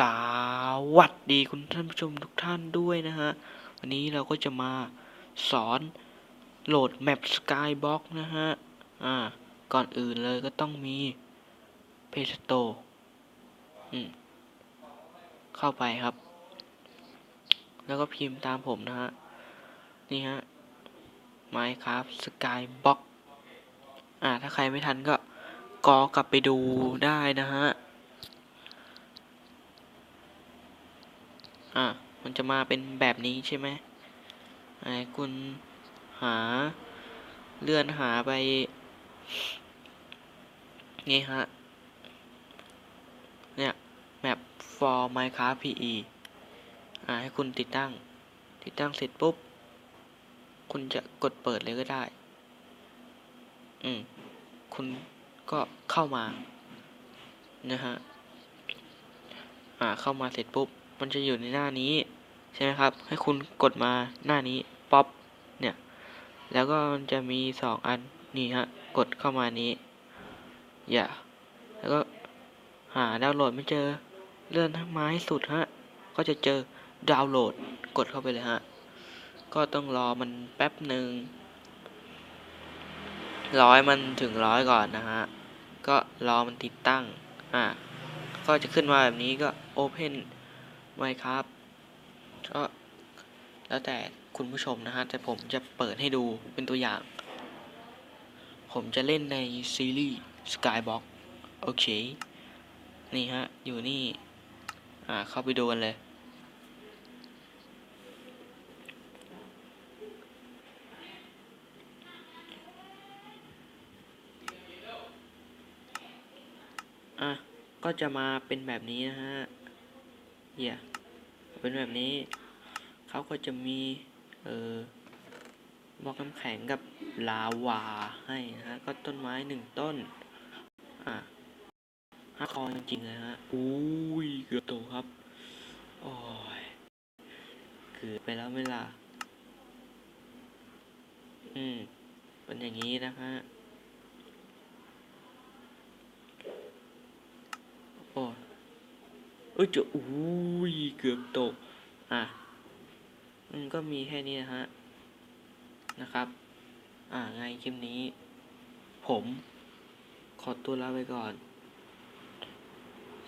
สวัสดีคุณท่านผู้ชมทุกท่านด้วยนะฮะ วันนี้เราก็จะมาสอนโหลดแมป Skybox นะฮะ อ่า ก่อนอื่นเลยก็ต้องมี Play Store อืม เข้าไปครับ แล้วก็พิมพ์ตามผมนะฮะ นี่ฮะ Minecraft Skybox อ่า ถ้าใครไม่ทันก็กอกลับไปดูได้นะฮะ อะมันจะมาเป็นแบบนี้ใช่ไหมไอ้คุณหาเลื่อนหาไป นี่ฮะ เนี่ย map for minecraft pe อ่าให้คุณติดตั้ง ติดตั้งเสร็จปุ๊บ คุณจะกดเปิดเลยก็ได้ อืม คุณก็เข้ามา นะฮะ อ่า เข้ามาเสร็จปุ๊บ มันจะอยู่ในหน้านี้ใช่ไหมครับ ให้คุณกดมาหน้านี้ป๊อปเนี่ย แล้วก็จะมีสองอันนี่ฮะ กดเข้ามานี้ อย่า แล้วก็หาดาวน์โหลดไม่เจอ เลื่อนทั้งไม้สุดฮะ ก็จะเจอดาวน์โหลด กดเข้าไปเลยฮะ ก็ต้องรอมันแป๊บหนึ่งร้อยมันถึงร้อยก่อนนะฮะ ก็รอมันติดตั้ง อ่า ก็จะขึ้นมาแบบนี้ก็ Open Minecraft ก็แล้วแต่คุณผู้ชมนะฮะแต่ผมจะเปิดให้ดูเป็นตัวอย่าง ผมจะเล่นในซีรีส์ Skybox โอเค นี่ฮะ อยู่นี่ อ่า เข้าไปดูกันเลย อะ ก็จะมาเป็นแบบนี้นะฮะเหี้ย เป็นแบบนี้ เขาก็จะมีเออบล็อกน้ำแข็งกับลาวาให้นะฮะ ก็ต้นไม้หนึ่งต้น อะฮักคอจริงๆเลยฮะ อุ้ย เกือบตกครับ โอ้ย เกือบไปแล้วไม่ล่ะ อืม เป็นอย่างนี้นะฮะ โอ้ยเอ้ยจะอุ้ยเกือบตก อะ มันก็มีแค่นี้นะฮะ นะครับ อ่าไงคลิปนี้ ผมขอตัวลาไปก่อน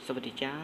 สวัสดีจ้า